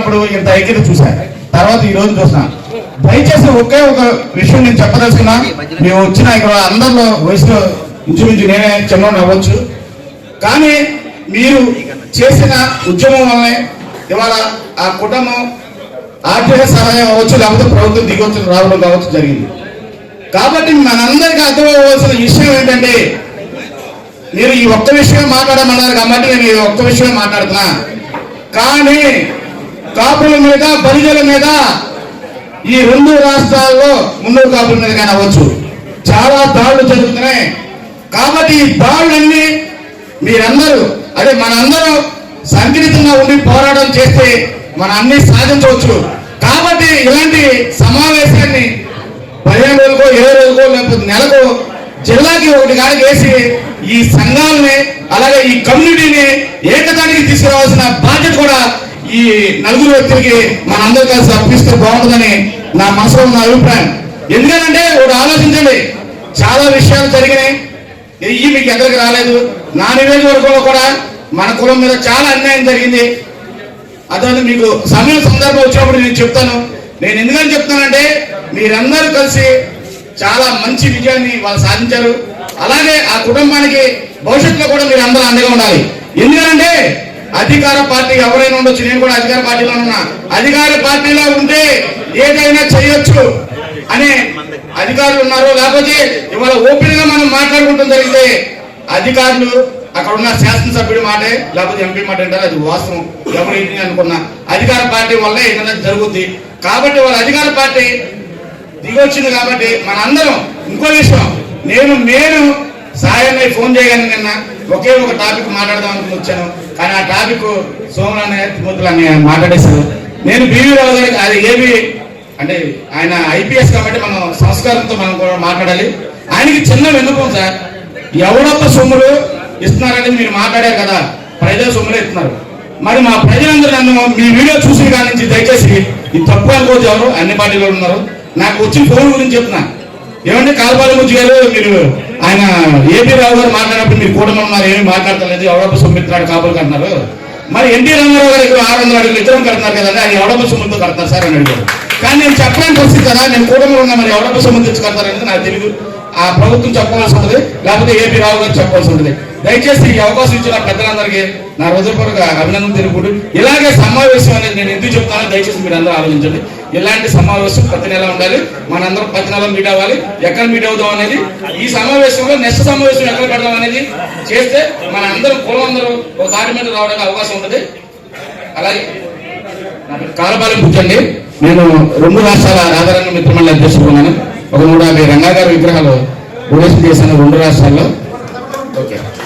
అప్పుడు ఇంత ఐక్యత చూశాను తర్వాత ఈ రోజు చూసినా దయచేసి ఒకే ఒక విషయం నేను చెప్పదలుచుకున్నా. మేము వచ్చిన ఇక్కడ అందరిలో వయసులో ఇంచుమించు నేనే చిన్న అవ్వచ్చు కానీ మీరు చేసిన ఉద్యమం వల్లనే ఇవాళ ఆ కుటుంబం ఆర్థిక సహాయం అవ్వచ్చు లేకపోతే ప్రభుత్వం దిగొచ్చు రావడం కావచ్చు జరిగింది. కాబట్టి మనందరికీ అర్థమవ్వాల్సిన విషయం ఏంటంటే మీరు ఈ ఒక్క విషయం మాట్లాడమన్నారు కాబట్టి నేను ఈ ఒక్క విషయం మాట్లాడుతున్నా. కానీ కాపుల మీద బరిజల మీద ఈ రెండు రాష్ట్రాల్లో మున్నూరు కాపుల మీద కానీ అవ్వచ్చు. చాలా దాడులు జరుగుతున్నాయి. కాబట్టి ఈ దాడులన్నీ మీరందరూ అదే మనందరూ సంఘటితంగా ఉండి పోరాటం చేస్తే మన అన్ని సాధించవచ్చు. కాబట్టి ఇలాంటి సమావేశాన్ని పదిహేను రోజులకో ఇరవై రోజులకో లేకపోతే నెలకు జిల్లాకి ఒకటి కాడికి వేసి ఈ సంఘాలని అలాగే ఈ కమ్యూనిటీని ఏకతానికి తీసుకురావాల్సిన బాధ్యత కూడా ఈ నలుగురు వ్యక్తులకి మనందరూ కలిసి అర్పిస్తే బాగుంటుందని నా మనసులో ఉన్న అభిప్రాయం. ఎందుకంటే ఒకటి ఆలోచించండి. చాలా విషయాలు జరిగినాయి. ఈ మీకు ఎక్కడికి రాలేదు. నా నియోజకవర్గంలో కూడా మన కులం మీద చాలా అన్యాయం జరిగింది. అతను మీకు సమయం సందర్భం వచ్చినప్పుడు నేను చెప్తాను. నేను ఎందుకని చెప్తానంటే మీరందరూ కలిసి చాలా మంచి విజయాన్ని వాళ్ళు సాధించారు. అలాగే ఆ కుటుంబానికి భవిష్యత్తులో కూడా మీరు అందరూ అండగా ఉండాలి. ఎందుకంటే అధికార పార్టీ ఎవరైనా ఉండొచ్చు. నేను కూడా అధికార పార్టీలో ఉన్నా. అధికార పార్టీలో ఉంటే ఏదైనా చేయొచ్చు అనే అధికారులు ఉన్నారు లేకపోతే ఇవాళ ఓపెన్గా మనం మాట్లాడుకుంటాం జరిగితే అధికారులు అక్కడ ఉన్న శాసనసభ్యుడి మాటే లేకపోతే ఎంపీ మాట అంటారు. అది వాస్తవం. ఎవరైంది అనుకున్నా అధికార పార్టీ వల్ల ఏదైనా జరుగుద్ది. కాబట్టి వాళ్ళ అధికార పార్టీ దిగొచ్చింది కాబట్టి మనందరం ఇంకో విషయం. నేను నేను సాయం ఫోన్ చేయగానే నిన్న ఒకే ఒక టాపిక్ మాట్లాడదాం అనుకుని వచ్చాను. కానీ ఆ టాపిక్ సోమరాన్న తిమ్మతులు అని మాట్లాడేశారు. నేను బీవీ రావు గారికి అది ఏవి అంటే ఆయన ఐపీఎస్ కాబట్టి మనం సంస్కారంతో మనం కూడా మాట్లాడాలి. ఆయనకి చిన్న విన్నపం సార్ ఎవడొక్క సొమ్ములు ఇస్తున్నారనేది మీరు మాట్లాడారు కదా ప్రజల సొమ్ములు ఇస్తున్నారు. మరి మా ప్రజలందరూ నన్ను మీ వీడియో చూసి కాడి నుంచి దయచేసి ఇది తక్కువ అనుకోవద్దు ఎవరు అన్ని పార్టీలో ఉన్నారు. నాకు వచ్చిన ఫోన్ గురించి చెప్తున్నా. ఏమంటే కాల్పాల గురించి గారు మీరు ఆయన ఏపీ రావు గారు మాట్లాడినప్పుడు మీరు కూడా ఉన్నారు ఏమి మాట్లాడతలేదు ఎవడపు సొమ్మిత్రాడు కాపులు కట్టినారు. మరి ఎన్టీ రామారావు గారు ఇక్కడ ఆరు వందల అడుగులు ఇద్దరం కడుతున్నారు కదండి ఆయన ఎవడొక్క సొమ్ముతో కడతారు సార్ అని అడిగారు. కానీ నేను చెప్పడానికి వస్తుంది కదా నేను కూటమిలో ఉన్నా మరి ఎవడొక్క సొమ్ము తెచ్చి కడతారనేది నాకు తెలియదు ఆ ప్రభుత్వం చెప్పవలసి ఉంటుంది లేకపోతే ఏపీ రావు గారు చెప్పవలసి ఉంటుంది. దయచేసి ఈ అవకాశం ఇచ్చిన పెద్దలందరికీ నా హృదయపూర్వక అభినందన తెలుపుకుంటూ ఇలాగే సమావేశం అనేది నేను ఎందుకు చెప్తానో దయచేసి మీరు అందరూ ఆలోచించండి. ఇలాంటి సమావేశం ప్రతి నెల ఉండాలి. మనందరం ప్రతి నెల మీట్ అవ్వాలి. ఎక్కడ మీట్ అవుదాం అనేది ఈ సమావేశంలో నెక్స్ట్ సమావేశం ఎక్కడ పెడదాం అనేది చేస్తే మన అందరం కులం అందరూ ఒక దారి మీద రావడానికి అవకాశం ఉంటుంది. అలాగే కాలపాలెం పుచ్చండి నేను రెండు రాష్ట్రాల రాధారంగ మిత్రమండలి అధ్యక్షుడున్నాను. ఒక నూట యాభై రంగా గారి విగ్రహాలు డొనేషన్ చేశాను రెండు రాష్ట్రాల్లో. Okay.